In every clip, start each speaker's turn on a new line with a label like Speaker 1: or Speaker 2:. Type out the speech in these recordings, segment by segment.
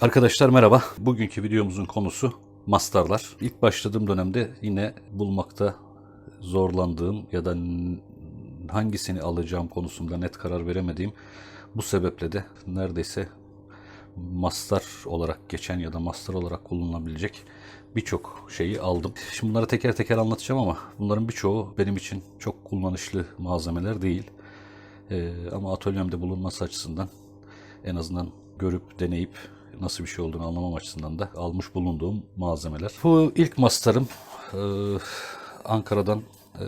Speaker 1: Arkadaşlar merhaba. Bugünkü videomuzun konusu mastarlar. İlk başladığım dönemde yine bulmakta zorlandığım ya da hangisini alacağım konusunda net karar veremediğim bu sebeple de neredeyse mastar olarak geçen ya da mastar olarak kullanılabilecek birçok şeyi aldım. Şimdi bunları teker teker anlatacağım ama bunların birçoğu benim için çok kullanışlı malzemeler değil. Ee, ama atölyemde bulunması açısından en azından görüp deneyip nasıl bir şey olduğunu anlamam açısından da almış bulunduğum malzemeler. Bu ilk mastarım e, Ankara'dan e,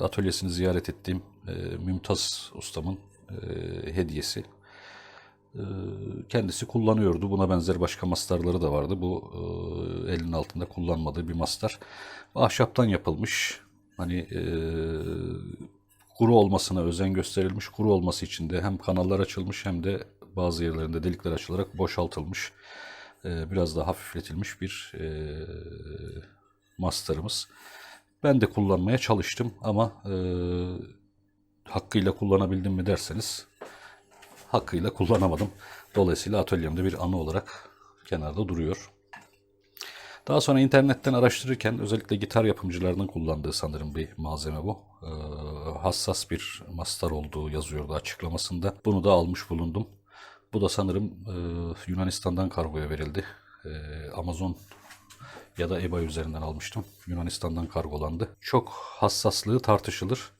Speaker 1: atölyesini ziyaret ettiğim e, Mümtaz ustamın e, hediyesi. E, kendisi kullanıyordu. Buna benzer başka mastarları da vardı. Bu e, elinin altında kullanmadığı bir mastar. Ahşaptan yapılmış. Hani e, kuru olmasına özen gösterilmiş. Kuru olması için de hem kanallar açılmış hem de bazı yerlerinde delikler açılarak boşaltılmış. e, biraz daha hafifletilmiş bir e, mastarımız. Ben de kullanmaya çalıştım ama e, hakkıyla kullanabildim mi derseniz hakkıyla kullanamadım. Dolayısıyla atölyemde bir anı olarak kenarda duruyor. Daha sonra internetten araştırırken özellikle gitar yapımcılarının kullandığı sanırım bir malzeme bu. Ee, hassas bir mastar olduğu yazıyordu açıklamasında. Bunu da almış bulundum. Bu da sanırım e, Yunanistan'dan kargoya verildi. E, Amazon ya da eBay üzerinden almıştım. Yunanistan'dan kargolandı. Çok hassaslığı tartışılır.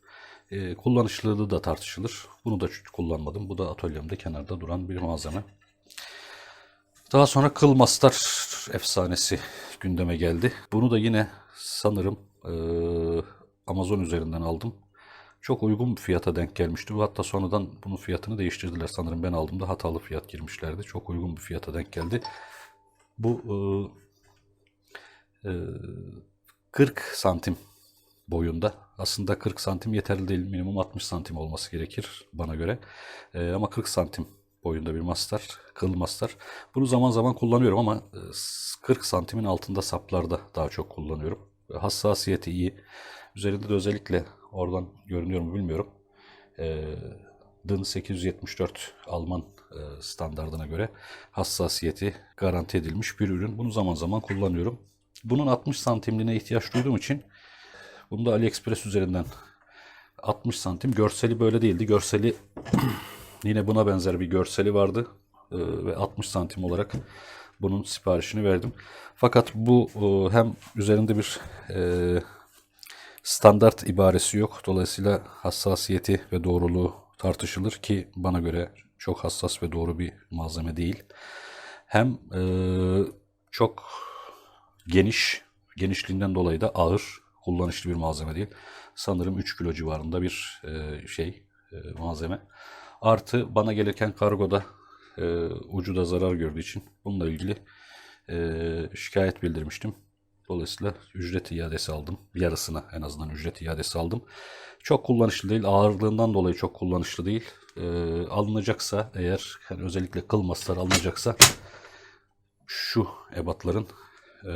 Speaker 1: E, kullanışlılığı da tartışılır. Bunu da kullanmadım. Bu da atölyemde kenarda duran bir malzeme. Daha sonra kıl mastar efsanesi gündeme geldi. Bunu da yine sanırım eee, Amazon üzerinden aldım. Çok uygun bir fiyata denk gelmişti. Hatta sonradan bunun fiyatını değiştirdiler. Sanırım ben aldığımda hatalı fiyat girmişlerdi. Çok uygun bir fiyata denk geldi. Bu eee, eee, 40 santim boyunda. Aslında 40 santim yeterli değil. Minimum 60 santim olması gerekir bana göre. Ee, ama 40 santim boyunda bir mastar, kıl mastar. Bunu zaman zaman kullanıyorum ama e, 40 santimin altında saplarda daha çok kullanıyorum. Hassasiyeti iyi. Üzerinde de özellikle oradan görünüyor mu bilmiyorum. Ee, DIN 874 Alman e, standardına göre hassasiyeti garanti edilmiş bir ürün. Bunu zaman zaman kullanıyorum. Bunun 60 santimliğine ihtiyaç duyduğum için bunu da AliExpress üzerinden 60 santim. Görseli böyle değildi. Görseli yine buna benzer bir görseli vardı. Ee, ve 60 santim olarak bunun siparişini verdim. Fakat bu e, hem üzerinde bir e, standart ibaresi yok. Dolayısıyla hassasiyeti ve doğruluğu tartışılır ki bana göre çok hassas ve doğru bir malzeme değil. Hem e, çok geniş, genişliğinden dolayı da ağır, kullanışlı bir malzeme değil. Sanırım 3 kilo civarında bir e, şey, e, malzeme. Artı bana gelirken kargoda e, ucu da zarar gördüğü için bununla ilgili e, şikayet bildirmiştim. Dolayısıyla ücret iadesi aldım. Yarısına en azından ücret iadesi aldım. Çok kullanışlı değil. Ağırlığından dolayı çok kullanışlı değil. E, alınacaksa eğer yani özellikle kıl maslar alınacaksa şu ebatların e,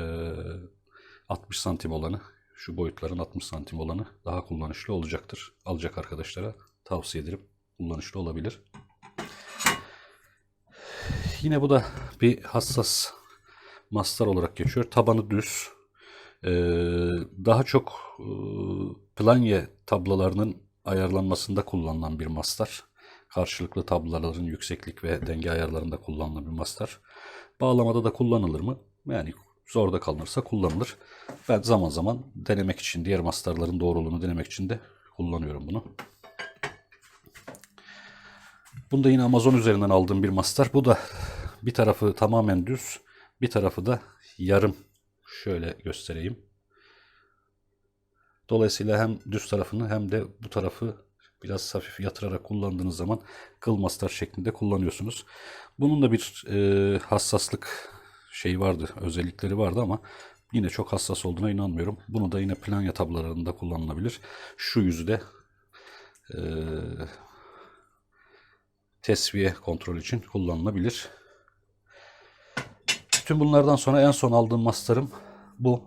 Speaker 1: 60 santim olanı, şu boyutların 60 santim olanı daha kullanışlı olacaktır. Alacak arkadaşlara tavsiye ederim. Kullanışlı olabilir. Yine bu da bir hassas mastar olarak geçiyor. Tabanı düz. Ee, daha çok e, planye tablalarının ayarlanmasında kullanılan bir mastar. Karşılıklı tablaların yükseklik ve denge ayarlarında kullanılan bir mastar. Bağlamada da kullanılır mı? Yani zorda kalınırsa kullanılır. Ben zaman zaman denemek için, diğer mastarların doğruluğunu denemek için de kullanıyorum bunu. Bunu da yine Amazon üzerinden aldığım bir mastar. Bu da bir tarafı tamamen düz, bir tarafı da yarım. Şöyle göstereyim. Dolayısıyla hem düz tarafını hem de bu tarafı biraz hafif yatırarak kullandığınız zaman kıl mastar şeklinde kullanıyorsunuz. Bunun da bir e, hassaslık şey vardı, özellikleri vardı ama yine çok hassas olduğuna inanmıyorum. Bunu da yine planya tablalarında kullanılabilir. Şu yüzü de e, tesviye kontrol için kullanılabilir. Tüm bunlardan sonra en son aldığım mastarım bu.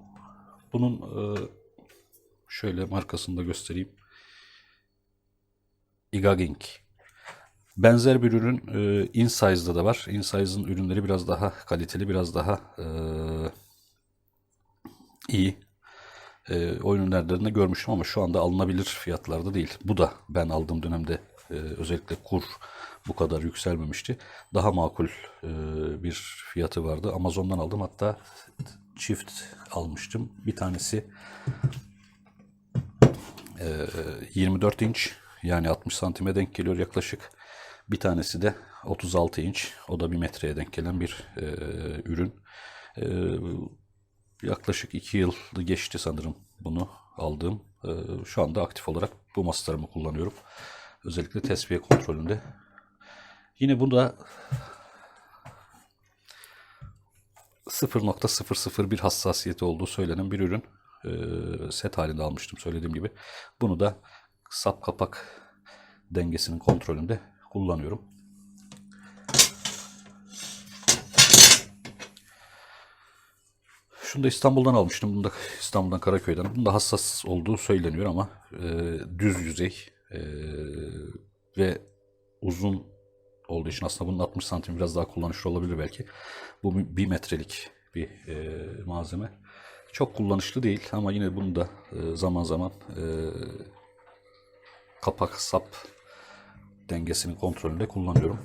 Speaker 1: Bunun e, şöyle markasını da göstereyim. Igaging. Benzer bir ürün e, InSize'da da var. InSize'ın ürünleri biraz daha kaliteli, biraz daha e, iyi. E, o ürünlerden de görmüştüm ama şu anda alınabilir fiyatlarda değil. Bu da ben aldığım dönemde e, özellikle kur bu kadar yükselmemişti. Daha makul bir fiyatı vardı. Amazon'dan aldım hatta çift almıştım. Bir tanesi e, 24 inç yani 60 santime denk geliyor yaklaşık. Bir tanesi de 36 inç. O da bir metreye denk gelen bir e, ürün. E, yaklaşık 2 yıl geçti sanırım bunu aldığım. E, şu anda aktif olarak bu mastarımı kullanıyorum. Özellikle tesviye kontrolünde. Yine burada 0.001 hassasiyeti olduğu söylenen bir ürün. E, set halinde almıştım söylediğim gibi. Bunu da sap kapak dengesinin kontrolünde kullanıyorum. Şunu da İstanbul'dan almıştım. Bunu da İstanbul'dan Karaköy'den. Bunun da hassas olduğu söyleniyor ama e, düz yüzey e, ve uzun olduğu için aslında bunun 60 santim biraz daha kullanışlı olabilir belki. Bu bir metrelik bir e, malzeme. Çok kullanışlı değil ama yine bunu da e, zaman zaman e, kapak sap dengesinin kontrolünde kullanıyorum.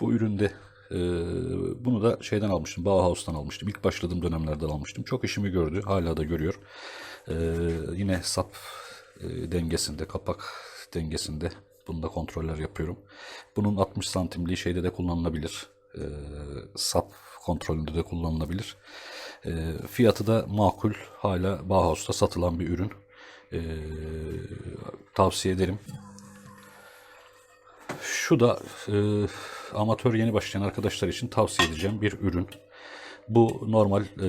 Speaker 1: Bu üründe e, bunu da şeyden almıştım. Bauhaus'tan almıştım. İlk başladığım dönemlerden almıştım. Çok işimi gördü. Hala da görüyor. E, yine sap e, dengesinde, kapak dengesinde bunda kontroller yapıyorum. Bunun 60 santimliği şeyde de kullanılabilir. E, sap kontrolünde de kullanılabilir. E, fiyatı da makul. Hala Bauhaus'ta satılan bir ürün. E, tavsiye ederim. Şu da e, amatör yeni başlayan arkadaşlar için tavsiye edeceğim bir ürün. Bu normal e,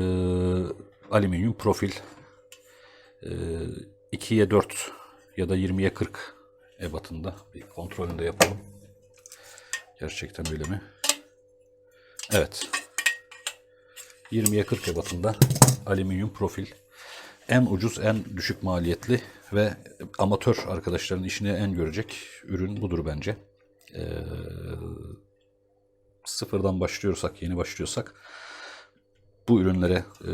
Speaker 1: alüminyum profil. E, 2'ye 4 ya da 20'ye 40 ebatında bir kontrolünü de yapalım. Gerçekten öyle mi? Evet. 20'ye 40 ebatında alüminyum profil. En ucuz, en düşük maliyetli ve amatör arkadaşların işine en görecek ürün budur bence. Ee, sıfırdan başlıyorsak, yeni başlıyorsak bu ürünlere e,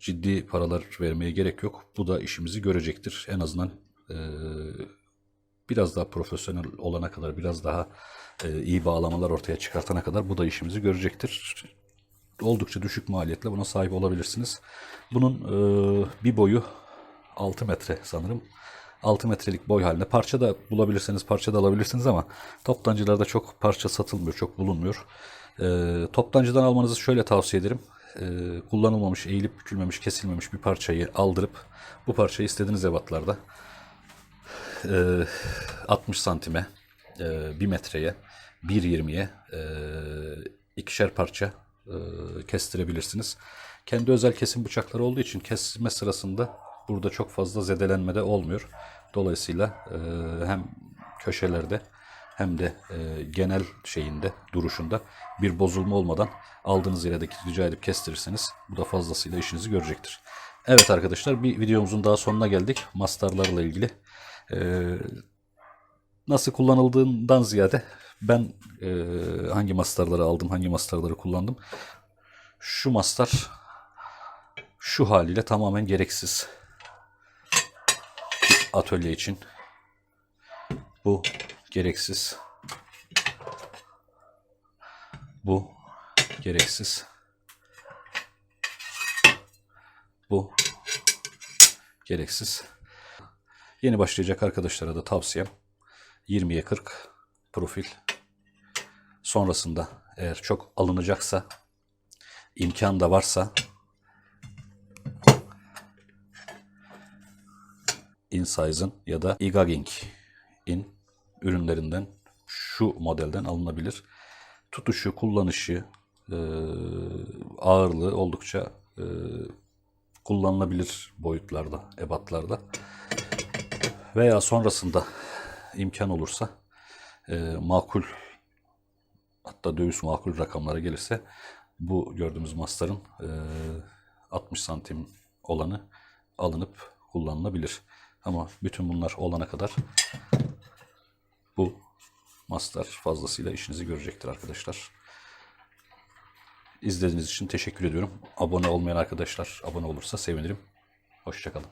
Speaker 1: ciddi paralar vermeye gerek yok. Bu da işimizi görecektir. En azından e, biraz daha profesyonel olana kadar, biraz daha e, iyi bağlamalar ortaya çıkartana kadar bu da işimizi görecektir. Oldukça düşük maliyetle buna sahip olabilirsiniz. Bunun e, bir boyu 6 metre sanırım. 6 metrelik boy halinde. Parça da bulabilirseniz parça da alabilirsiniz ama toptancılarda çok parça satılmıyor, çok bulunmuyor. E, toptancıdan almanızı şöyle tavsiye ederim. E, kullanılmamış, eğilip bükülmemiş, kesilmemiş bir parçayı aldırıp bu parçayı istediğiniz ebatlarda e, 60 santime, e, 1 metreye, 1.20'ye e, ikişer parça e, kestirebilirsiniz. Kendi özel kesim bıçakları olduğu için kesme sırasında burada çok fazla zedelenme de olmuyor. Dolayısıyla e, hem köşelerde hem de e, genel şeyinde, duruşunda bir bozulma olmadan aldığınız yere de rica edip kestirirseniz bu da fazlasıyla işinizi görecektir. Evet arkadaşlar bir videomuzun daha sonuna geldik. Mastarlarla ilgili. E, nasıl kullanıldığından ziyade ben e, hangi mastarları aldım, hangi mastarları kullandım. Şu mastar şu haliyle tamamen gereksiz. Atölye için. Bu gereksiz. Bu gereksiz. Bu gereksiz. Yeni başlayacak arkadaşlara da tavsiyem 20'ye 40 profil. Sonrasında eğer çok alınacaksa imkan da varsa InSize'ın ya da Igaging-in ürünlerinden şu modelden alınabilir. Tutuşu, kullanışı, e, ağırlığı oldukça e, kullanılabilir boyutlarda, ebatlarda. Veya sonrasında imkan olursa e, makul hatta döviz makul rakamlara gelirse bu gördüğümüz mastarın e, 60 santim olanı alınıp kullanılabilir. Ama bütün bunlar olana kadar bu Master fazlasıyla işinizi görecektir arkadaşlar. İzlediğiniz için teşekkür ediyorum. Abone olmayan arkadaşlar abone olursa sevinirim. Hoşçakalın.